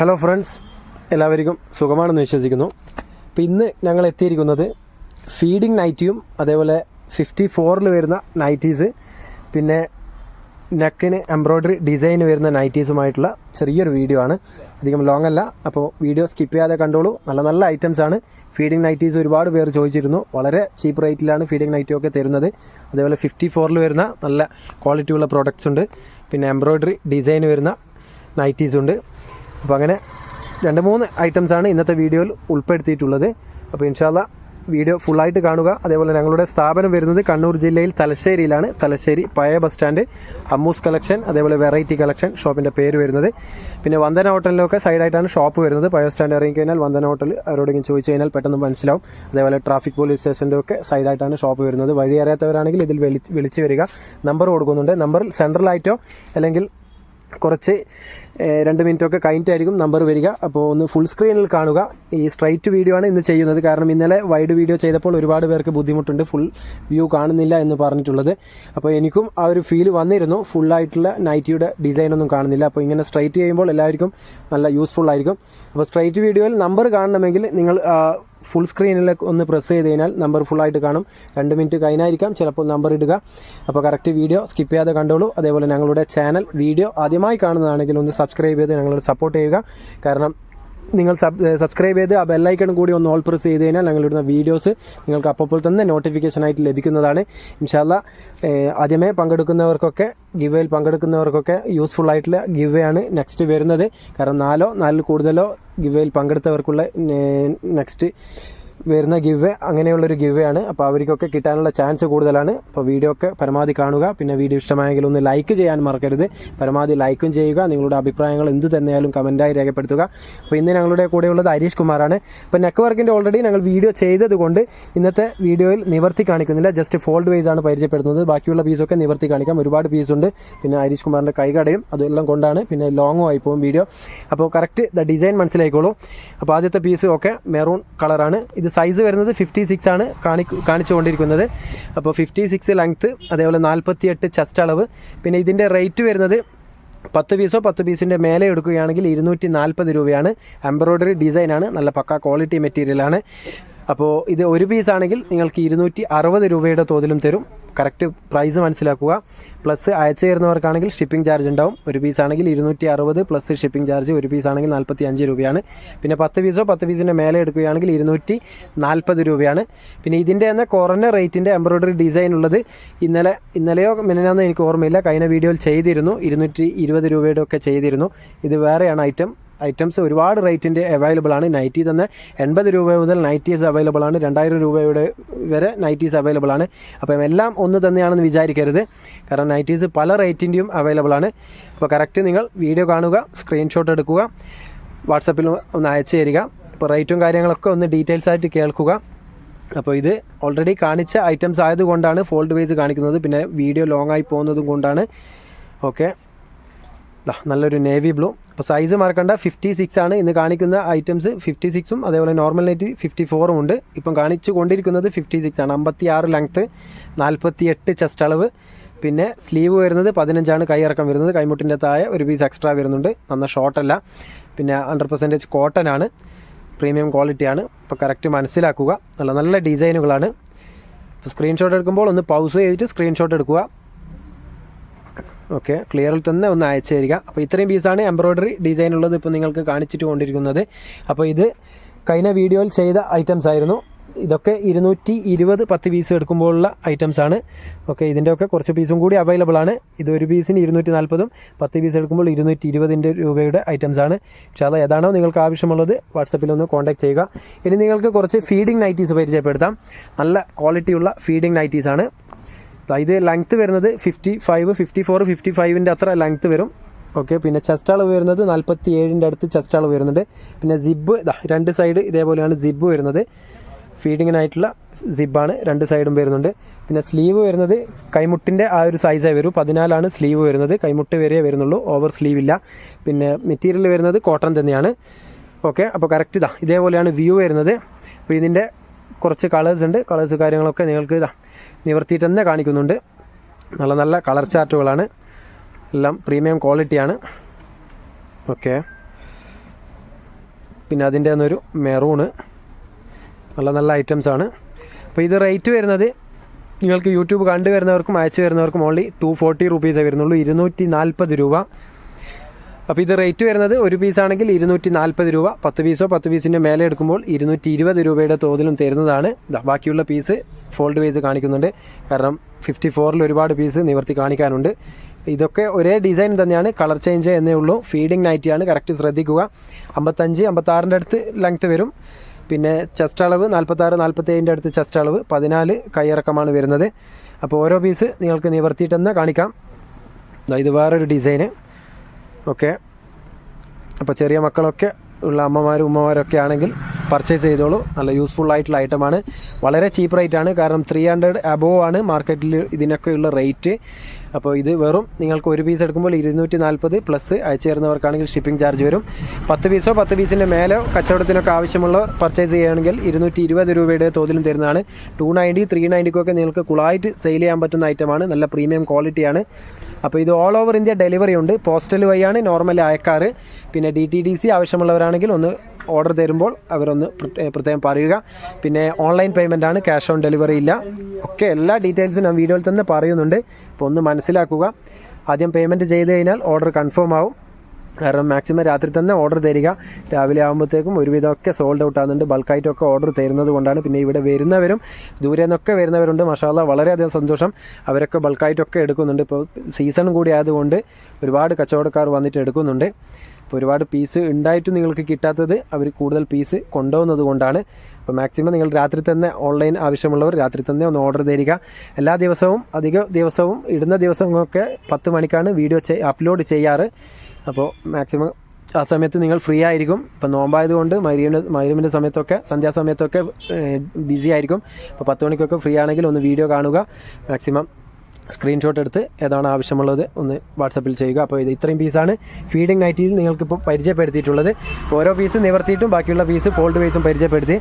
Hello friends എല്ലാവർക്കും സുഖമാണെന്ന് വിശ്വസിക്കുന്നു. അപ്പോൾ ഇന്ന് ഞങ്ങൾ എത്തിയിരിക്കുന്നത് ഫീഡിങ് നൈറ്റിയും അതേപോലെ ഫിഫ്റ്റി ഫോറിൽ വരുന്ന നൈറ്റീസ് പിന്നെ നെക്കിന് എംബ്രോയ്ഡറി ഡിസൈൻ വരുന്ന നൈറ്റീസുമായിട്ടുള്ള ചെറിയൊരു വീഡിയോ ആണ്. അധികം ലോങ് അല്ല. അപ്പോൾ വീഡിയോ സ്കിപ്പ് ചെയ്യാതെ കണ്ടോളൂ. നല്ല നല്ല ഐറ്റംസ് ആണ്. ഫീഡിങ് നൈറ്റീസ് ഒരുപാട് പേർ ചോദിച്ചിരുന്നു. വളരെ ചീപ്പ് റേറ്റിലാണ് ഫീഡിങ് നൈറ്റിയൊക്കെ തരുന്നത്. അതേപോലെ ഫിഫ്റ്റി ഫോറിൽ വരുന്ന നല്ല ക്വാളിറ്റിയുള്ള പ്രോഡക്റ്റ്സ് ഉണ്ട്. പിന്നെ എംബ്രോയ്ഡറി ഡിസൈൻ വരുന്ന നൈറ്റീസ് ഉണ്ട്. അപ്പോൾ അങ്ങനെ രണ്ട് മൂന്ന് ഐറ്റംസാണ് ഇന്നത്തെ വീഡിയോയിൽ ഉൾപ്പെടുത്തിയിട്ടുള്ളത്. അപ്പോൾ ഇൻഷാല്ല വീഡിയോ ഫുള്ളായിട്ട് കാണുക. അതേപോലെ ഞങ്ങളുടെ സ്ഥാപനം വരുന്നത് കണ്ണൂർ ജില്ലയിൽ തലശ്ശേരിയിലാണ്. തലശ്ശേരി പഴയ ബസ് സ്റ്റാൻഡ് അമ്മൂസ് കളക്ഷൻ അതേപോലെ വെറൈറ്റി കളക്ഷൻ ഷോപ്പിന്റെ പേര് വരുന്നത്. പിന്നെ വന്ദന ഹോട്ടലിലൊക്കെ സൈഡായിട്ടാണ് ഷോപ്പ് വരുന്നത്. പഴയ സ്റ്റാൻഡ് ഇറങ്ങി കഴിഞ്ഞാൽ വന്ദന ഹോട്ടൽ അവരോടെങ്കിലും ചോദിച്ചു കഴിഞ്ഞാൽ പെട്ടെന്ന് മനസ്സിലാവും. അതേപോലെ ട്രാഫിക് പോലീസ് സ്റ്റേഷന്റെ ഒക്കെ സൈഡായിട്ടാണ് ഷോപ്പ് വരുന്നത്. വഴി അറിയാത്തവരാണെങ്കിൽ ഇതിൽ വിളിച്ച് വിളിച്ച് വരിക. നമ്പർ കൊടുക്കുന്നുണ്ട്. നമ്പറിൽ സെൻട്രലായിട്ടോ അല്ലെങ്കിൽ കുറച്ച് രണ്ട് മിനിറ്റൊക്കെ കഴിഞ്ഞിട്ടായിരിക്കും നമ്പർ വരിക. അപ്പോൾ ഒന്ന് ഫുൾ സ്ക്രീനിൽ കാണുക. ഈ സ്ട്രൈറ്റ് വീഡിയോ ആണ് ഇന്ന് ചെയ്യുന്നത്. കാരണം ഇന്നലെ വൈഡ് വീഡിയോ ചെയ്തപ്പോൾ ഒരുപാട് പേർക്ക് ബുദ്ധിമുട്ടുണ്ട്. ഫുൾ വ്യൂ കാണുന്നില്ല എന്ന് പറഞ്ഞിട്ടുള്ളത്. അപ്പോൾ എനിക്കും ആ ഒരു ഫീൽ വന്നിരുന്നു. ഫുള്ളായിട്ടുള്ള നൈറ്റിയുടെ ഡിസൈൻ ഒന്നും കാണുന്നില്ല. അപ്പോൾ ഇങ്ങനെ സ്ട്രൈറ്റ് ചെയ്യുമ്പോൾ എല്ലാവർക്കും നല്ല യൂസ്ഫുൾ ആയിരിക്കും. അപ്പോൾ സ്ട്രൈറ്റ് വീഡിയോയിൽ നമ്പർ കാണണമെങ്കിൽ നിങ്ങൾ ഫുൾ സ്ക്രീനിൽ ഒന്ന് പ്രസ് ചെയ്ത് കഴിഞ്ഞാൽ നമ്പർ ഫുള്ളായിട്ട് കാണും. രണ്ട് മിനിറ്റ് കഴിഞ്ഞായിരിക്കാം. ചിലപ്പോൾ നമ്പർ ഇടുക. അപ്പോൾ കറക്റ്റ് വീഡിയോ സ്കിപ്പ് ചെയ്യാതെ കണ്ടോളൂ. അതേപോലെ ഞങ്ങളുടെ ചാനൽ വീഡിയോ ആദ്യമായി കാണുന്നതാണെങ്കിൽ ഒന്ന് സബ്സ്ക്രൈബ് ചെയ്ത് ഞങ്ങളോട് സപ്പോർട്ട് ചെയ്യുക. കാരണം നിങ്ങൾ സബ് സബ്സ്ക്രൈബ് ചെയ്ത് ആ ബെല്ലൈക്കൺ കൂടി ഒന്ന് ഓൾ പ്രസ് ചെയ്ത് കഴിഞ്ഞാൽ ഞങ്ങളിടുന്ന വീഡിയോസ് നിങ്ങൾക്ക് അപ്പോൾ തന്നെ നോട്ടിഫിക്കേഷൻ ആയിട്ട് ലഭിക്കുന്നതാണ്. ഇൻഷാല്ല ആദ്യമേ പങ്കെടുക്കുന്നവർക്കൊക്കെ ഗിവേയിൽ പങ്കെടുക്കുന്നവർക്കൊക്കെ യൂസ്ഫുൾ ആയിട്ടുള്ള ഗിവേ ആണ് നെക്സ്റ്റ് വരുന്നത്. കാരണം നാലോ നാലിൽ കൂടുതലോ ഗിവേയിൽ പങ്കെടുത്തവർക്കുള്ള നെക്സ്റ്റ് വരുന്ന ഗിവ് അങ്ങനെയുള്ളൊരു ഗിവ് ആണ്. അപ്പോൾ അവർക്കൊക്കെ കിട്ടാനുള്ള ചാൻസ് കൂടുതലാണ്. അപ്പോൾ വീഡിയോ ഒക്കെ പരമാവധി കാണുക. പിന്നെ വീഡിയോ ഇഷ്ടമായെങ്കിൽ ഒന്ന് ലൈക്ക് ചെയ്യാൻ മറക്കരുത്. പരമാവധി ലൈക്കും ചെയ്യുക. നിങ്ങളുടെ അഭിപ്രായങ്ങൾ എന്ത് തന്നെയാലും കമന്റായി രേഖപ്പെടുത്തുക. അപ്പോൾ ഇന്ന് ഞങ്ങളുടെ കൂടെയുള്ളത് ഹരീഷ് കുമാറാണ്. അപ്പോൾ നെക്ക് വർക്കിന്റെ ഓൾറെഡി ഞങ്ങൾ വീഡിയോ ചെയ്തതുകൊണ്ട് ഇന്നത്തെ വീഡിയോയിൽ നിവർത്തി കാണിക്കുന്നില്ല. ജസ്റ്റ് ഫോൾഡ് വൈസ് ആണ് പരിചയപ്പെടുത്തുന്നത്. ബാക്കിയുള്ള പീസൊക്കെ നിവർത്തി കാണിക്കാം. ഒരുപാട് പീസുണ്ട് പിന്നെ ഹരീഷ് കുമാറിന്റെ കൈകടയും അതെല്ലാം കൊണ്ടാണ്. പിന്നെ ലോങ്ങും ആയി പോകും വീഡിയോ അപ്പോൾ കറക്റ്റ് ദ ഡിസൈൻ മനസ്സിലായിക്കോളൂ. അപ്പോൾ ആദ്യത്തെ പീസ് ഒക്കെ മെറൂൺ കളറാണ് ഇത് സൈസ് വരുന്നത് ഫിഫ്റ്റി സിക്സ് ആണ് കാണി കാണിച്ചുകൊണ്ടിരിക്കുന്നത്. അപ്പോൾ ഫിഫ്റ്റി സിക്സ് ലെങ്ത്ത് അതേപോലെ നാൽപ്പത്തി എട്ട് ചെസ്റ്റ് അളവ്. പിന്നെ ഇതിന്റെ റേറ്റ് വരുന്നത് പത്ത് പീസോ പത്ത് പീസിന്റെ മേലെ എടുക്കുകയാണെങ്കിൽ ഇരുന്നൂറ്റി നാൽപ്പത് രൂപയാണ് എംബ്രോയ്ഡറി ഡിസൈനാണ് നല്ല പക്ക ക്വാളിറ്റി മെറ്റീരിയലാണ് അപ്പോൾ ഇത് ഒരു പീസ് ആണെങ്കിൽ നിങ്ങൾക്ക് ഇരുന്നൂറ്റി അറുപത് രൂപയുടെ തോതിലും തരും. കറക്റ്റ് പ്രൈസ് മനസ്സിലാക്കുക. പ്ലസ് അയച്ചു തരുന്നവർക്കാണെങ്കിൽ ഷിപ്പിംഗ് ചാർജ് ഉണ്ടാവും. ഒരു പീസ് ആണെങ്കിൽ ഇരുന്നൂറ്റി അറുപത് പ്ലസ് ഷിപ്പിംഗ് ചാർജ് ഒരു പീസ് ആണെങ്കിൽ നാൽപ്പത്തി അഞ്ച് രൂപയാണ്. പിന്നെ പത്ത് പീസോ പത്ത് പീസിന്റെ മേലെ എടുക്കുകയാണെങ്കിൽ ഇരുന്നൂറ്റി നാൽപ്പത് രൂപയാണ്. പിന്നെ ഇതിന്റെ തന്നെ കുറഞ്ഞ റേറ്റിന്റെ എംബ്രോയ്ഡറി ഡിസൈൻ ഉള്ളത് ഇന്നലെ ഇന്നലെയോ മിനനാന്നോ എനിക്ക് ഓർമ്മയില്ല. കഴിഞ്ഞ വീഡിയോയിൽ ചെയ്തിരുന്നു. ഇരുന്നൂറ്റി ഇരുപത് രൂപയുടെ ഒക്കെ ചെയ്തിരുന്നു. ഇത് വേറെയാണ് ഐറ്റം ഐറ്റംസ് ഒരുപാട് റേറ്റിന്റെ അവൈലബിൾ ആണ്. നൈറ്റി തന്നെ എൺപത് രൂപ മുതൽ നൈറ്റീസ് അവൈലബിൾ ആണ്. രണ്ടായിരം രൂപയുടെ വരെ നൈറ്റീസ് അവൈലബിൾ ആണ്. അപ്പം എല്ലാം ഒന്ന് തന്നെയാണെന്ന് വിചാരിക്കരുത്. കാരണം നൈറ്റീസ് പല റേറ്റിന്റെയും അവൈലബിൾ ആണ്. അപ്പോൾ കറക്റ്റ് നിങ്ങൾ വീഡിയോ കാണുക സ്ക്രീൻഷോട്ട് എടുക്കുക വാട്സപ്പിൽ ഒന്ന് അയച്ചു തരിക. അപ്പോൾ റേറ്റും കാര്യങ്ങളൊക്കെ ഒന്ന് ഡീറ്റെയിൽസ് ആയിട്ട് കേൾക്കുക. അപ്പോൾ ഇത് ഓൾറെഡി കാണിച്ച ഐറ്റംസ് ആയതുകൊണ്ടാണ് ഫോൾഡ് വൈസ് കാണിക്കുന്നത്. പിന്നെ വീഡിയോ ലോങ് ആയി പോകുന്നതും കൊണ്ടാണ്. ഓക്കെ നല്ലൊരു നേവി ബ്ലൂ അപ്പോൾ സൈസ് മറക്കണ്ട ഫിഫ്റ്റി സിക്സ് ആണ്. ഇന്ന് കാണിക്കുന്ന ഐറ്റംസ് ഫിഫ്റ്റി സിക്സും അതേപോലെ നോർമൽ നൈറ്റ് ഫിഫ്റ്റി ഫോറും ഉണ്ട്. ഇപ്പം കാണിച്ചു കൊണ്ടിരിക്കുന്നത് ഫിഫ്റ്റി സിക്സ് ആണ്. അമ്പത്തി ആറ് ലെങ്ത്ത് നാൽപ്പത്തി എട്ട് ചെസ്റ്റ് അളവ്. പിന്നെ സ്ലീവ് വരുന്നത് പതിനഞ്ചാണ്. കൈയിറക്കം വരുന്നത്. കൈമുട്ടിന്റെ താഴെ ഒരു പീസ് എക്സ്ട്രാ വരുന്നുണ്ട്. നന്ന ഷോർട്ടല്ല പിന്നെ ഹൺഡ്രഡ് പെർസെന്റേജ് കോട്ടൺ ആണ്. പ്രീമിയം ക്വാളിറ്റിയാണ് അപ്പോൾ കറക്റ്റ് മനസ്സിലാക്കുക. നല്ല നല്ല ഡിസൈനുകളാണ് സ്ക്രീൻഷോട്ട് എടുക്കുമ്പോൾ ഒന്ന് പൗസ് ചെയ്തിട്ട് സ്ക്രീൻഷോട്ട് എടുക്കുക. ഓക്കെ ക്ലിയറിൽ തന്നെ ഒന്ന് അയച്ചു തരിക. അപ്പോൾ ഇത്രയും പീസാണ് എംബ്രോയ്ഡറി ഡിസൈൻ ഉള്ളത് ഇപ്പോൾ നിങ്ങൾക്ക് കാണിച്ചിട്ട് കൊണ്ടിരിക്കുന്നത്. അപ്പോൾ ഇത് കഴിഞ്ഞ വീഡിയോയിൽ ചെയ്ത ഐറ്റംസ് ആയിരുന്നു. ഇതൊക്കെ ഇരുന്നൂറ്റി ഇരുപത് പത്ത് പീസ് എടുക്കുമ്പോഴുള്ള ഐറ്റംസ് ആണ്. ഓക്കെ ഇതിന്റെയൊക്കെ കുറച്ച് പീസും കൂടി അവൈലബിൾ ആണ്. ഇത് ഒരു പീസിന് ഇരുന്നൂറ്റി നാൽപ്പതും പത്ത് പീസ് എടുക്കുമ്പോൾ ഇരുന്നൂറ്റി ഇരുപതിന്റെ രൂപയുടെ ഐറ്റംസ് ആണ്. പക്ഷേ അത് ഏതാണോ നിങ്ങൾക്ക് ആവശ്യമുള്ളത് വാട്സപ്പിൽ ഒന്ന് കോൺടാക്ട് ചെയ്യുക. ഇനി നിങ്ങൾക്ക് കുറച്ച് ഫീഡിംഗ് നൈറ്റീസ് പരിചയപ്പെടുത്താം. നല്ല ക്വാളിറ്റിയുള്ള ഫീഡിംഗ് നൈറ്റീസാണ് ഇത് ലെങ്ത്ത് വരുന്നത് fifty five fifty four fifty ഫൈവിന്റെ അത്ര ലെങ്ത്ത് വരും. ഓക്കെ പിന്നെ ചെസ്റ്റ് അളവ് വരുന്നത് നാൽപ്പത്തി ഏഴിന്റെ അടുത്ത് ചെസ്റ്റ് അളവ് വരുന്നുണ്ട് പിന്നെ സിബ് രണ്ട് സൈഡ് ഇതേപോലെയാണ് സിബ് വരുന്നത്. ഫീഡിങ്ങിനായിട്ടുള്ള സിബാണ് രണ്ട് സൈഡും വരുന്നുണ്ട്. പിന്നെ സ്ലീവ് വരുന്നത് കൈമുട്ടിന്റെ ആ ഒരു സൈസേ വരൂ. പതിനാലാണ് സ്ലീവ് വരുന്നത്. കൈമുട്ട് വരെ വരുന്നുള്ളൂ. ഓവർ സ്ലീവ് ഇല്ല. പിന്നെ മെറ്റീരിയൽ വരുന്നത് കോട്ടൺ തന്നെയാണ്. ഓക്കെ അപ്പോൾ കറക്റ്റ് ഇതാ. ഇതേപോലെയാണ് വ്യൂ വരുന്നത്. അപ്പോൾ ഇതിന്റെ കുറച്ച് കളേഴ്സ് ഉണ്ട്. കളേഴ്സ് കാര്യങ്ങളൊക്കെ നിങ്ങൾക്ക് ഇതാ നിവർത്തിയിട്ട് തന്നെ കാണിക്കുന്നുണ്ട്. നല്ല നല്ല കളർ ചാർട്ടുകളാണ് എല്ലാം പ്രീമിയം ക്വാളിറ്റിയാണ് ഓക്കെ പിന്നെ അതിന്റെ ഒരു മെറൂണ് നല്ല നല്ല ഐറ്റംസ് ആണ്. അപ്പോൾ ഇത് റേറ്റ് വരുന്നത് നിങ്ങൾക്ക് യൂട്യൂബ് കണ്ടുവരുന്നവർക്കും അയച്ചു വരുന്നവർക്കും ഓൺലി ടു ഫോർട്ടി റുപ്പീസേ വരുന്നുള്ളൂ. ഇരുന്നൂറ്റി നാൽപ്പത് രൂപ. അപ്പോൾ ഇത് റേറ്റ് വരുന്നത് ഒരു പീസാണെങ്കിൽ ഇരുന്നൂറ്റി നാൽപ്പത് രൂപ. പത്ത് പീസോ പത്ത് പീസിന്റെ മേലെ എടുക്കുമ്പോൾ ഇരുന്നൂറ്റി ഇരുപത് രൂപയുടെ തോതിലും തരുന്നതാണ്. ബാക്കിയുള്ള പീസ് ഫോൾഡ് വൈസ് കാണിക്കുന്നുണ്ട്. കാരണം ഫിഫ്റ്റി ഫോറിൽ ഒരുപാട് പീസ് നിവർത്തി കാണിക്കാനുണ്ട്. ഇതൊക്കെ ഒരേ ഡിസൈൻ തന്നെയാണ്. കളർ ചേഞ്ച് എന്നേ ഉള്ളൂ. ഫീഡിങ് നൈറ്റിയാണ് കറക്റ്റ് ശ്രദ്ധിക്കുക. അമ്പത്തഞ്ച് അമ്പത്താറിന്റെ അടുത്ത് ലെങ്ത്ത് വരും. പിന്നെ ചെസ്റ്റ് അളവ് നാൽപ്പത്താറ് നാൽപ്പത്തേഴിന്റെ അടുത്ത് ചെസ്റ്റ് അളവ് പതിനാല് കൈയിറക്കമാണ് വരുന്നത്. അപ്പോൾ ഓരോ പീസ് നിങ്ങൾക്ക് നിവർത്തിയിട്ടെന്ന് കാണിക്കാം. ഇത് വേറൊരു ഡിസൈന് ഓക്കെ അപ്പോൾ ചെറിയ മക്കളൊക്കെ ഉള്ള അമ്മമാരും ഉമ്മമാരൊക്കെ ആണെങ്കിൽ പർച്ചേസ് ചെയ്തോളൂ. നല്ല യൂസ്ഫുൾ ആയിട്ടുള്ള ഐറ്റമാണ് വളരെ ചീപ്പ് റേറ്റ് ആണ്. കാരണം ത്രീ ഹൺഡ്രഡ് അബോവ് ആണ് മാർക്കറ്റിൽ ഇതിനൊക്കെയുള്ള റേറ്റ് അപ്പോൾ ഇത് വെറും നിങ്ങൾക്ക് ഒരു പീസ് എടുക്കുമ്പോൾ ഇരുന്നൂറ്റി നാൽപ്പത് പ്ലസ് അയച്ചു തരുന്നവർക്കാണെങ്കിൽ ഷിപ്പിംഗ് ചാർജ് വരും. പത്ത് പീസോ പത്ത് പീസിന്റെ മേലോ കച്ചവടത്തിനൊക്കെ ആവശ്യമുള്ള പർച്ചേസ് ചെയ്യുകയാണെങ്കിൽ ഇരുന്നൂറ്റി ഇരുപത് രൂപയുടെ തോതിലും തരുന്നതാണ്. ടു നയന്റി ത്രീ നയന്റിക്കൊക്കെ നിങ്ങൾക്ക് കുളായിട്ട് സെയിൽ ചെയ്യാൻ പറ്റുന്ന ഐറ്റമാണ് നല്ല പ്രീമിയം ക്വാളിറ്റിയാണ് അപ്പോൾ ഇത് ഓൾ ഓവർ ഇന്ത്യ ഡെലിവറി ഉണ്ട്. പോസ്റ്റൽ വഴിയാണ്. നോർമൽ അയക്കാറ് പിന്നെ ഡി ടി ഡി സി ആവശ്യമുള്ളവരാണെങ്കിൽ ഒന്ന് ഓർഡർ തരുമ്പോൾ അവരൊന്ന് പ്രത്യേകം പറയുക. പിന്നെ ഓൺലൈൻ പേയ്മെന്റ് ആണ് ക്യാഷ് ഓൺ ഡെലിവറി ഇല്ല. ഒക്കെ എല്ലാ ഡീറ്റെയിൽസും ഞാൻ വീഡിയോയിൽ തന്നെ പറയുന്നുണ്ട്. അപ്പോൾ ഒന്ന് മനസ്സിലാക്കുക. ആദ്യം പേയ്മെന്റ് ചെയ്ത് കഴിഞ്ഞാൽ ഓർഡർ കൺഫേം ആവും. കാരണം മാക്സിമം രാത്രി തന്നെ ഓർഡർ തരിക. രാവിലെ ആകുമ്പോഴത്തേക്കും ഒരുവിധമൊക്കെ സോൾഡ് ഔട്ട് ആകുന്നുണ്ട് ബൾക്കായിട്ടൊക്കെ ഓർഡർ തരുന്നത് കൊണ്ടാണ് പിന്നെ ഇവിടെ വരുന്നവരും ദൂരെ നിന്നൊക്കെ വരുന്നവരുണ്ട്. മഷാല വളരെയധികം സന്തോഷം. അവരൊക്കെ ബൾക്കായിട്ടൊക്കെ എടുക്കുന്നുണ്ട്. ഇപ്പോൾ സീസൺ കൂടി ആയതുകൊണ്ട് ഒരുപാട് കച്ചവടക്കാർ വന്നിട്ട് എടുക്കുന്നുണ്ട്. അപ്പോൾ ഒരുപാട് പീസ് ഉണ്ടായിട്ടും നിങ്ങൾക്ക് കിട്ടാത്തത് അവർ കൂടുതൽ പീസ് കൊണ്ടുപോകുന്നത് കൊണ്ടാണ്. അപ്പോൾ മാക്സിമം നിങ്ങൾ രാത്രി തന്നെ ഓൺലൈൻ ആവശ്യമുള്ളവർ രാത്രി തന്നെ ഒന്ന് ഓർഡർ തരിക. എല്ലാ ദിവസവും അധിക ദിവസവും ഇടുന്ന ദിവസങ്ങളൊക്കെ പത്ത് മണിക്കാണ് വീഡിയോ അപ്ലോഡ് ചെയ്യാറ്. അപ്പോൾ മാക്സിമം ആ സമയത്ത് നിങ്ങൾ ഫ്രീ ആയിരിക്കും. ഇപ്പം നോമ്പായതുകൊണ്ട് മൈരീമിന്റെ മൈരീമിന്റെ സമയത്തൊക്കെ സന്ധ്യാസമയത്തൊക്കെ ബിസി ആയിരിക്കും. അപ്പോൾ പത്ത് മണിക്കൊക്കെ ഫ്രീ ആണെങ്കിൽ ഒന്ന് വീഡിയോ കാണുക. മാക്സിമം സ്ക്രീൻഷോട്ട് എടുത്ത് ഏതാണ് ആവശ്യമുള്ളത് ഒന്ന് വാട്സപ്പിൽ ചെയ്യുക. അപ്പോൾ ഇത് ഇത്രയും പീസാണ് ഫീഡിംഗ് നൈറ്റിൽ നിങ്ങൾക്കിപ്പോൾ പരിചയപ്പെടുത്തിയിട്ടുള്ളത്. ഓരോ പീസ് നിവർത്തിയിട്ടും ബാക്കിയുള്ള പീസ് ഫോൾഡ് വൈസും പരിചയപ്പെടുത്തി.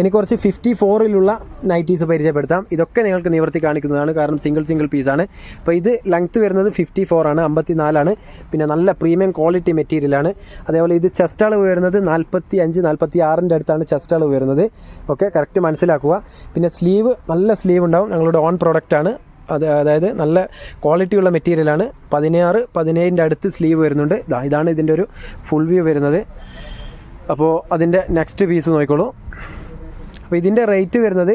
ഇനി കുറച്ച് ഫിഫ്റ്റി ഫോറിലുള്ള നൈറ്റീസ് പരിചയപ്പെടുത്താം. ഇതൊക്കെ നിങ്ങൾക്ക് നിവർത്തി കാണിക്കുന്നതാണ്. കാരണം സിംഗിൾ സിംഗിൾ പീസാണ് അപ്പോൾ ഇത് ലെങ്ത്ത് വരുന്നത് ഫിഫ്റ്റി ഫോറാണ് അമ്പത്തി നാലാണ് പിന്നെ നല്ല പ്രീമിയം ക്വാളിറ്റി മെറ്റീരിയലാണ് അതേപോലെ ഇത് ചെസ്റ്റ് അളവ് വരുന്നത് നാൽപ്പത്തി അഞ്ച് നാൽപ്പത്തി ആറിന്റെ അടുത്താണ് ചെസ്റ്റ് അളവ് വരുന്നത്. ഓക്കെ കറക്റ്റ് മനസ്സിലാക്കുക. പിന്നെ സ്ലീവ് നല്ല സ്ലീവ് ഉണ്ടാവും. ഞങ്ങളുടെ ഓൺ പ്രോഡക്റ്റ് ആണ്. അത് അതായത് നല്ല ക്വാളിറ്റിയുള്ള മെറ്റീരിയലാണ്. പതിനാറ് പതിനേഴിന്റെ അടുത്ത് സ്ലീവ് വരുന്നുണ്ട്. ഇതാ ഇതാണ് ഇതിന്റെ ഒരു ഫുൾ വ്യൂ വരുന്നത്. അപ്പോൾ അതിന്റെ നെക്സ്റ്റ് പീസ് നോക്കിക്കോളൂ. അപ്പോൾ ഇതിന്റെ റേറ്റ് വരുന്നത്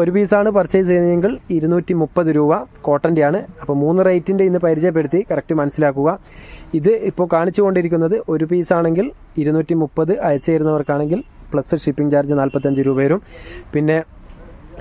ഒരു പീസാണ് പർച്ചേസ് ചെയ്യുന്നതെങ്കിൽ ഇരുന്നൂറ്റി മുപ്പത് രൂപ കോട്ടന്റെ ആണ്. അപ്പോൾ മൂന്ന് റേറ്റിന്റെ ഇന്ന് പരിചയപ്പെടുത്തി കറക്റ്റ് മനസ്സിലാക്കുക. ഇത് ഇപ്പോൾ കാണിച്ചു കൊണ്ടിരിക്കുന്നത് ഒരു പീസാണെങ്കിൽ ഇരുന്നൂറ്റി മുപ്പത് അയച്ചു തരുന്നവർക്കാണെങ്കിൽ പ്ലസ് ഷിപ്പിംഗ് ചാർജ് നാൽപ്പത്തഞ്ച് രൂപ വരും. പിന്നെ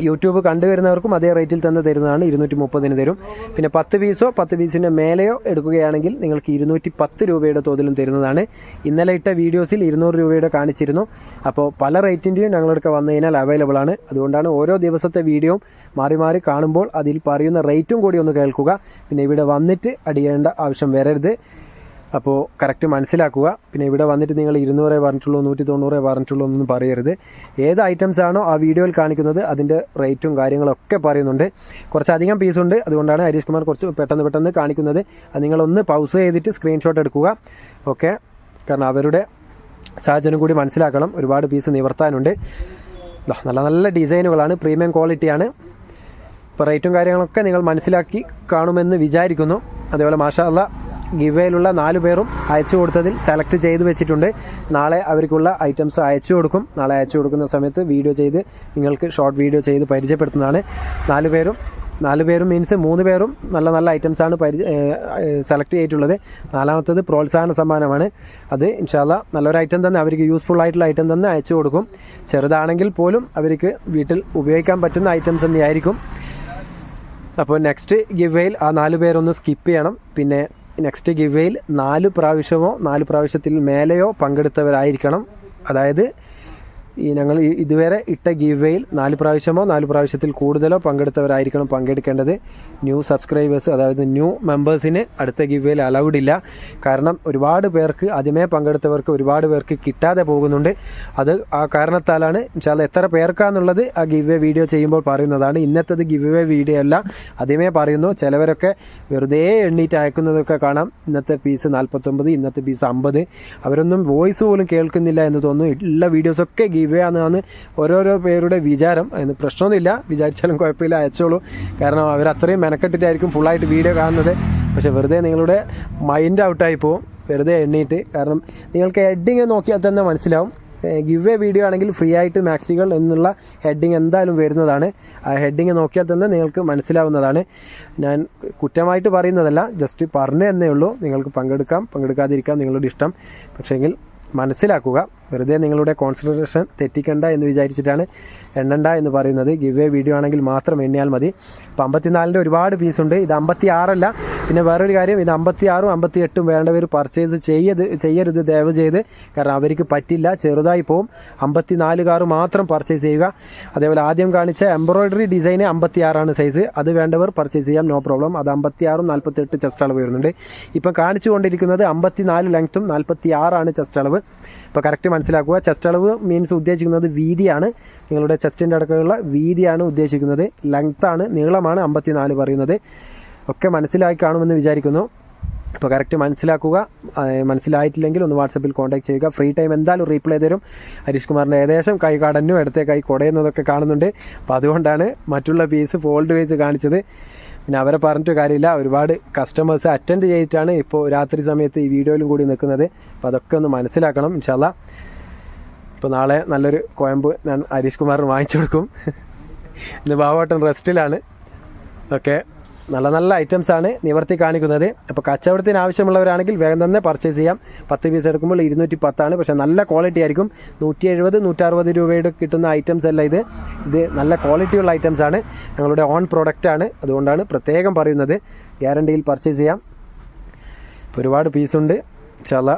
യൂട്യൂബ് കണ്ടുവരുന്നവർക്കും അതേ റേറ്റിൽ തന്നെ തരുന്നതാണ് ഇരുന്നൂറ്റി മുപ്പതിന് തരും. പിന്നെ പത്ത് പീസോ പത്ത് പീസിന്റെ മേലെയോ എടുക്കുകയാണെങ്കിൽ നിങ്ങൾക്ക് ഇരുന്നൂറ്റി പത്ത് രൂപയുടെ തോതിലും തരുന്നതാണ്. ഇന്നലെ ഇട്ട വീഡിയോസിൽ ഇരുന്നൂറ് രൂപയുടെ കാണിച്ചിരുന്നു. അപ്പോൾ പല റേറ്റിന്റെയും ഞങ്ങളുടെ വന്നു കഴിഞ്ഞാൽ അവൈലബിൾ ആണ്. അതുകൊണ്ടാണ് ഓരോ ദിവസത്തെ വീഡിയോ മാറി മാറി കാണുമ്പോൾ അതിൽ പറയുന്ന റേറ്റും കൂടി ഒന്ന് കേൾക്കുക. പിന്നെ ഇവിടെ വന്നിട്ട് അടിയേണ്ട ആവശ്യം വരരുത്. അപ്പോൾ കറക്റ്റ് മനസ്സിലാക്കുക. പിന്നെ ഇവിടെ വന്നിട്ട് നിങ്ങൾ ഇരുന്നൂറേ പറഞ്ഞിട്ടുള്ളൂ നൂറ്റി തൊണ്ണൂറേ പറഞ്ഞിട്ടുള്ളൂ എന്നൊന്നും പറയരുത്. ഏത് ഐറ്റംസ് ആണോ ആ വീഡിയോയിൽ കാണിക്കുന്നത് അതിന്റെ റേറ്റും കാര്യങ്ങളൊക്കെ പറയുന്നുണ്ട്. കുറച്ചധികം പീസ് ഉണ്ട്. അതുകൊണ്ടാണ് ഹരീഷ് കുമാർ കുറച്ച് പെട്ടെന്ന് പെട്ടെന്ന് കാണിക്കുന്നത്. അത് നിങ്ങളൊന്ന് പൗസ് ചെയ്തിട്ട് സ്ക്രീൻഷോട്ട് എടുക്കുക. ഓക്കെ കാരണം അവരുടെ സാഹചര്യം കൂടി മനസ്സിലാക്കണം. ഒരുപാട് പീസ് നിവർത്താനുണ്ട്. നല്ല നല്ല ഡിസൈനുകളാണ് പ്രീമിയം ക്വാളിറ്റിയാണ് ഇപ്പോൾ റേറ്റും കാര്യങ്ങളൊക്കെ നിങ്ങൾ മനസ്സിലാക്കി കാണുമെന്ന് വിചാരിക്കുന്നു. അതേപോലെ മാഷാ ഗിവേയിലുള്ള നാല് പേരും അയച്ചു കൊടുത്തതിൽ സെലക്ട് ചെയ്ത് വെച്ചിട്ടുണ്ട്. നാളെ അവർക്കുള്ള ഐറ്റംസ് അയച്ചു കൊടുക്കും. നാളെ അയച്ചു കൊടുക്കുന്ന സമയത്ത് വീഡിയോ ചെയ്ത് നിങ്ങൾക്ക് ഷോർട്ട് വീഡിയോ ചെയ്ത് പരിചയപ്പെടുത്തുന്നതാണ്. നാല് പേരും നാല് പേരും മീൻസ് മൂന്ന് പേരും നല്ല നല്ല ഐറ്റംസ് ആണ് പരിചയ സെലക്ട് ചെയ്തിട്ടുള്ളത്. നാലാമത്തത് പ്രോത്സാഹന സമ്മാനമാണ്. അത് ഇൻഷാല്ല നല്ലൊരു ഐറ്റം തന്നെ അവർക്ക് യൂസ്ഫുൾ ആയിട്ടുള്ള ഐറ്റം തന്നെ അയച്ചു കൊടുക്കും. ചെറുതാണെങ്കിൽ പോലും അവർക്ക് വീട്ടിൽ ഉപയോഗിക്കാൻ പറ്റുന്ന ഐറ്റംസ് തന്നെയായിരിക്കും. അപ്പോൾ നെക്സ്റ്റ് ഗിവേയിൽ ആ നാല് പേരൊന്ന് സ്കിപ്പ് ചെയ്യണം. പിന്നെ നെക്സ്റ്റ് ഗിവേയിൽ നാല് പ്രാവശ്യമോ നാല് പ്രാവശ്യത്തിൽ മേലെയോ പങ്കെടുത്തവരായിരിക്കണം. അതായത് ഈ ഞങ്ങൾ ഇതുവരെ ഇട്ട ഗീവ് വേയിൽ നാല് പ്രാവശ്യമോ നാല് പ്രാവശ്യത്തിൽ കൂടുതലോ പങ്കെടുത്തവരായിരിക്കണം പങ്കെടുക്കേണ്ടത്. ന്യൂ സബ്സ്ക്രൈബേഴ്സ് അതായത് ന്യൂ മെമ്പേഴ്സിന് അടുത്ത ഗീവ് വേയിൽ അലൗഡ് ഇല്ല. കാരണം ഒരുപാട് പേർക്ക് ആദ്യമേ പങ്കെടുത്തവർക്ക് ഒരുപാട് പേർക്ക് കിട്ടാതെ പോകുന്നുണ്ട്. അത് ആ കാരണത്താലാണ് ചില എത്ര പേർക്കാന്നുള്ളത് ആ ഗീവ് വീഡിയോ ചെയ്യുമ്പോൾ പറയുന്നതാണ്. ഇന്നത്തത് ഗീവ് വീഡിയോ അല്ല. ആദ്യമേ പറയുന്നു ചിലവരൊക്കെ വെറുതെ എണ്ണീറ്റ് അയക്കുന്നതൊക്കെ കാണാം. ഇന്നത്തെ പീസ് നാൽപ്പത്തൊമ്പത് ഇന്നത്തെ പീസ് അമ്പത്. അവരൊന്നും വോയിസ് പോലും കേൾക്കുന്നില്ല എന്ന് തോന്നുന്നു. ഉള്ള വീഡിയോസൊക്കെ ഗിവ് ആണെന്നാണ് ഓരോരോ പേരുടെ വിചാരം. അതിന് പ്രശ്നമൊന്നുമില്ല. വിചാരിച്ചാലും കുഴപ്പമില്ല. അയച്ചോളൂ. കാരണം അവർ അത്രയും മെനക്കെട്ടിട്ടായിരിക്കും ഫുള്ളായിട്ട് വീഡിയോ കാണുന്നത്. പക്ഷേ വെറുതെ നിങ്ങളുടെ മൈൻഡ് ഔട്ടായി പോകും വെറുതെ എണ്ണീട്ട് കാരണം നിങ്ങൾക്ക് ഹെഡിങ് നോക്കിയാൽ തന്നെ മനസ്സിലാവും. ഗിവ് എ വീഡിയോ ആണെങ്കിൽ ഫ്രീ ആയിട്ട് മാക്സികൾ എന്നുള്ള ഹെഡിങ് എന്തായാലും വരുന്നതാണ്. ആ ഹെഡിങ് നോക്കിയാൽ തന്നെ നിങ്ങൾക്ക് മനസ്സിലാവുന്നതാണ്. ഞാൻ കുറ്റമായിട്ട് പറയുന്നതല്ല. ജസ്റ്റ് പറഞ്ഞു എന്നേ ഉള്ളൂ. നിങ്ങൾക്ക് പങ്കെടുക്കാം. പങ്കെടുക്കാതിരിക്കാം. നിങ്ങളുടെ ഇഷ്ടം. പക്ഷേങ്കിൽ മനസ്സിലാക്കുക. വെറുതെ നിങ്ങളുടെ കോൺസെൻട്രേഷൻ തെറ്റിക്കണ്ട എന്ന് വിചാരിച്ചിട്ടാണ് എണ്ണണ്ട എന്ന് പറയുന്നത്. ഗിവ് എ വീഡിയോ ആണെങ്കിൽ മാത്രം എണ്ണിയാൽ മതി. അപ്പം അമ്പത്തിനാലിന്റെ ഒരുപാട് പീസുണ്ട് ഇത് അമ്പത്തി ആറല്ല പിന്നെ വേറൊരു കാര്യം ഇത് അമ്പത്തി ആറും അമ്പത്തി എട്ടും വേണ്ടവർ പർച്ചേസ് ചെയ്യത് ചെയ്യരുത് ദയവ് ചെയ്ത്. കാരണം അവർക്ക് പറ്റില്ല ചെറുതായി പോവും. അമ്പത്തി നാല് കാറ് മാത്രം പർച്ചേസ് ചെയ്യുക. അതേപോലെ ആദ്യം കാണിച്ച എംബ്രോയിഡറി ഡിസൈന് അമ്പത്തി ആറാണ് സൈസ് അത് വേണ്ടവർ പർച്ചേസ് ചെയ്യാം നോ പ്രോബ്ലം അത് അമ്പത്തി ആറും നാൽപ്പത്തി എട്ട് ചെസ്റ്റ് അളവ് വരുന്നുണ്ട്. ഇപ്പം കാണിച്ചു കൊണ്ടിരിക്കുന്നത് അമ്പത്തി നാല് ലെങ്ത്തും നാൽപ്പത്തി ആറാണ് ചെസ്റ്റ് അളവ്. ഇപ്പോൾ കറക്റ്റ് മനസ്സിലാക്കുക. ചെസ്റ്റ് അളവ് മീൻസ് ഉദ്ദേശിക്കുന്നത് വീതിയാണ്. നിങ്ങളുടെ ചെസ്റ്റിന്റെ അടക്കമുള്ള വീതിയാണ് ഉദ്ദേശിക്കുന്നത്. ലെങ്ത്താണ് നീളമാണ് അമ്പത്തി നാല് പറയുന്നത്. ഒക്കെ മനസ്സിലായി കാണുമെന്ന് വിചാരിക്കുന്നു. അപ്പോൾ കറക്റ്റ് മനസ്സിലാക്കുക. മനസ്സിലായിട്ടില്ലെങ്കിൽ ഒന്ന് വാട്സപ്പിൽ കോൺടാക്ട് ചെയ്യുക. ഫ്രീ ടൈം എന്തായാലും റീപ്ലൈ തരും. ഹരീഷ് കുമാറിന്റെ ഏകദേശം കൈ കടന്നും ഇടത്തെ കൈ കുടയുന്നതൊക്കെ കാണുന്നുണ്ട്. അപ്പോൾ അതുകൊണ്ടാണ് മറ്റുള്ള പീസ് ഫോൾഡ് വൈസ് കാണിച്ചത്. പിന്നെ അവരെ പറഞ്ഞിട്ട് കാര്യമില്ല. ഒരുപാട് കസ്റ്റമേഴ്സ് അറ്റൻഡ് ചെയ്തിട്ടാണ് ഇപ്പോൾ രാത്രി സമയത്ത് ഈ വീഡിയോയിലും കൂടി നിൽക്കുന്നത്. അപ്പോൾ അതൊക്കെ ഒന്ന് മനസ്സിലാക്കണം ഇൻഷാല്ല ഇപ്പോൾ നാളെ നല്ലൊരു കോയമ്പ് ഞാൻ ഹരീഷ് കുമാറിന് വാങ്ങിച്ചു കൊടുക്കും. ഇന്ന് ബാബോട്ടൻ റെസ്റ്റിലാണ് ഓക്കെ. നല്ല നല്ല ഐറ്റംസ് ആണ് നിവർത്തി കാണിക്കുന്നത്. അപ്പോൾ കച്ചവടത്തിന് ആവശ്യമുള്ളവരാണെങ്കിൽ വേഗം തന്നെ പർച്ചേസ് ചെയ്യാം. പത്ത് പീസ് എടുക്കുമ്പോൾ ഇരുന്നൂറ്റി പത്താണ് പക്ഷേ നല്ല ക്വാളിറ്റി ആയിരിക്കും. നൂറ്റി എഴുപത് നൂറ്ററുപത് രൂപയുടെ കിട്ടുന്ന ഐറ്റംസ് അല്ല ഇത്. ഇത് നല്ല ക്വാളിറ്റിയുള്ള ആണ്. ഞങ്ങളുടെ ഓൺ പ്രോഡക്റ്റ് ആണ്. അതുകൊണ്ടാണ് പ്രത്യേകം പറയുന്നത്. ഗ്യാരണ്ടിയിൽ പർച്ചേസ് ചെയ്യാം. ഒരുപാട് പീസുണ്ട് ചില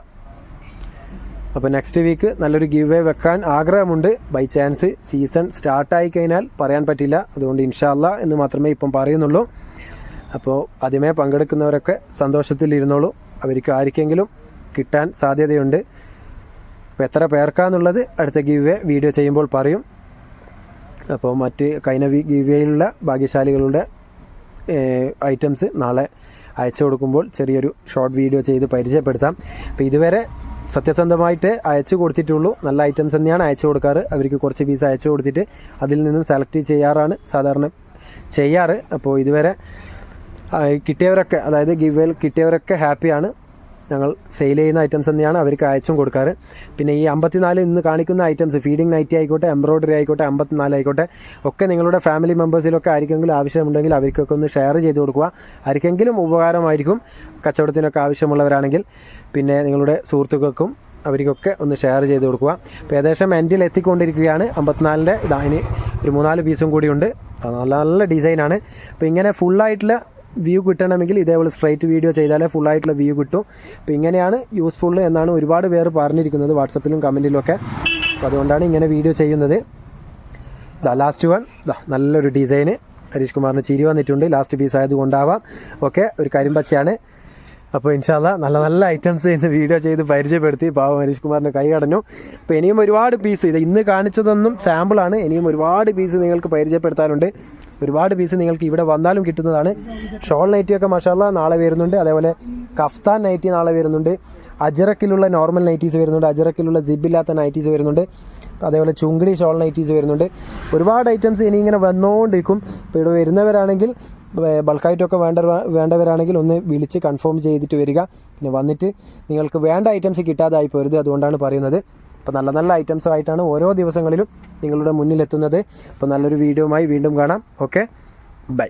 അപ്പോൾ നെക്സ്റ്റ് വീക്ക് നല്ലൊരു ഗിവ് വേ വെക്കാൻ ആഗ്രഹമുണ്ട്. ബൈ ചാൻസ് സീസൺ സ്റ്റാർട്ടായി കഴിഞ്ഞാൽ പറയാൻ പറ്റില്ല. അതുകൊണ്ട് ഇൻഷാല്ല എന്ന് മാത്രമേ ഇപ്പം പറയുന്നുള്ളൂ. അപ്പോൾ ആദ്യമേ പങ്കെടുക്കുന്നവരൊക്കെ സന്തോഷത്തിലിരുന്നോളൂ. അവർക്ക് ആർക്കെങ്കിലും കിട്ടാൻ സാധ്യതയുണ്ട്. അപ്പോൾ എത്ര പേർക്കാന്നുള്ളത് അടുത്ത ഗീവേ വീഡിയോ ചെയ്യുമ്പോൾ പറയും. അപ്പോൾ മറ്റ് കൈനവി ഗീവേയിലുള്ള ഭാഗ്യശാലികളുടെ ഐറ്റംസ് നാളെ അയച്ചു കൊടുക്കുമ്പോൾ ചെറിയൊരു ഷോർട്ട് വീഡിയോ ചെയ്ത് പരിചയപ്പെടുത്താം. അപ്പോൾ ഇതുവരെ സത്യസന്ധമായിട്ട് അയച്ചു കൊടുത്തിട്ടുള്ളൂ. നല്ല ഐറ്റംസ് തന്നെയാണ് അയച്ചു കൊടുക്കാറ്. അവർക്ക് കുറച്ച് പീസ് അയച്ചു കൊടുത്തിട്ട് അതിൽ നിന്നും സെലക്ട് ചെയ്യാറാണ് സാധാരണ ചെയ്യാറ്. അപ്പോൾ ഇതുവരെ കിട്ടിയവരൊക്കെ അതായത് ഗിവേൽ കിട്ടിയവരൊക്കെ ഹാപ്പിയാണ്. ഞങ്ങൾ സെയിൽ ചെയ്യുന്ന ഐറ്റംസ് തന്നെയാണ് അവർക്ക് അയച്ചും കൊടുക്കാറ്. പിന്നെ ഈ അമ്പത്തിനാല് ഇന്ന് കാണിക്കുന്ന ഐറ്റംസ് ഫീഡിംഗ് നൈറ്റി ആയിക്കോട്ടെ എംബ്രോയിഡറി ആയിക്കോട്ടെ അമ്പത്തിനാല് ആയിക്കോട്ടെ ഒക്കെ നിങ്ങളുടെ ഫാമിലി മെമ്പേഴ്സിലൊക്കെ ആർക്കെങ്കിലും ആവശ്യമുണ്ടെങ്കിൽ അവർക്കൊക്കെ ഒന്ന് ഷെയർ ചെയ്ത് കൊടുക്കുക. ആർക്കെങ്കിലും ഉപകാരമായിരിക്കും കച്ചവടത്തിനൊക്കെ ആവശ്യമുള്ളവരാണെങ്കിൽ പിന്നെ നിങ്ങളുടെ സുഹൃത്തുക്കൾക്കും അവർക്കൊക്കെ ഒന്ന് ഷെയർ ചെയ്ത് കൊടുക്കുക. അപ്പോൾ ഏകദേശം എൻഡിൽ എത്തിക്കൊണ്ടിരിക്കുകയാണ്. അമ്പത്തിനാലിന്റെ ഇതാ ഇനി ഒരു മൂന്നാൽ പീസും കൂടിയുണ്ട് നല്ല നല്ല ഡിസൈനാണ്. അപ്പോൾ ഇങ്ങനെ ഫുള്ളായിട്ടുള്ള വ്യൂ കിട്ടണമെങ്കിൽ ഇതേപോലെ സ്ട്രൈറ്റ് വീഡിയോ ചെയ്താലേ ഫുള്ളായിട്ടുള്ള വ്യൂ കിട്ടും. അപ്പോൾ ഇങ്ങനെയാണ് യൂസ്ഫുൾ എന്നാണ് ഒരുപാട് പേർ പറഞ്ഞിരിക്കുന്നത് വാട്സപ്പിലും കമന്റിലും ഒക്കെ അപ്പോൾ അതുകൊണ്ടാണ് ഇങ്ങനെ വീഡിയോ ചെയ്യുന്നത്. ദാ ലാസ്റ്റ് വൺ ദാ നല്ലൊരു ഡിസൈന് ഹരീഷ് കുമാറിന് ചിരി വന്നിട്ടുണ്ട്. Last piece ആയതുകൊണ്ടാവാം. ഓക്കെ ഒരു കരിമ്പച്ചയാണ്. അപ്പോൾ ഇൻഷാല്ല നല്ല നല്ല ഐറ്റംസ് ഇന്ന് വീഡിയോ ചെയ്ത് പരിചയപ്പെടുത്തി. പാവ ഹരീഷ് കുമാറിന്റെ കൈ കടഞ്ഞു. അപ്പോൾ ഇനിയും ഒരുപാട് പീസ് ഇത് ഇന്ന് കാണിച്ചതൊന്നും സാമ്പിളാണ് ഇനിയും ഒരുപാട് പീസ് നിങ്ങൾക്ക് പരിചയപ്പെടുത്താനുണ്ട്. ഒരുപാട് പീസ് നിങ്ങൾക്ക് ഇവിടെ വന്നാലും കിട്ടുന്നതാണ്. ഷോൾ നൈറ്റിയൊക്കെ മഷാല്ല നാളെ വരുന്നുണ്ട്. അതേപോലെ കഫ്താൻ നൈറ്റി നാളെ വരുന്നുണ്ട്. അജറക്കിലുള്ള നോർമൽ നൈറ്റീസ് വരുന്നുണ്ട്. അജറക്കിലുള്ള ജിബില്ലാത്ത നൈറ്റീസ് വരുന്നുണ്ട്. അതേപോലെ ചുങ്കിടി ഷോൾ നൈറ്റീസ് വരുന്നുണ്ട്. ഒരുപാട് ഐറ്റംസ് ഇനി ഇങ്ങനെ വന്നുകൊണ്ടിരിക്കും ഇപ്പോൾ ഇവിടെ വരുന്നവരാണെങ്കിൽ ബൾക്കായിട്ടൊക്കെ വേണ്ട വേണ്ടവരാണെങ്കിൽ ഒന്ന് വിളിച്ച് കൺഫേം ചെയ്തിട്ട് വരിക. പിന്നെ വന്നിട്ട് നിങ്ങൾക്ക് വേണ്ട ഐറ്റംസ് കിട്ടാതായി പോരുത് അതുകൊണ്ടാണ് പറയുന്നത്. അപ്പോൾ നല്ല നല്ല ഐറ്റംസ് ആയിട്ടാണ് ഓരോ ദിവസങ്ങളിലും നിങ്ങളുടെ മുന്നിലെത്തുന്നത്. അപ്പോൾ നല്ലൊരു വീഡിയോയുമായി വീണ്ടും കാണാം. Okay bye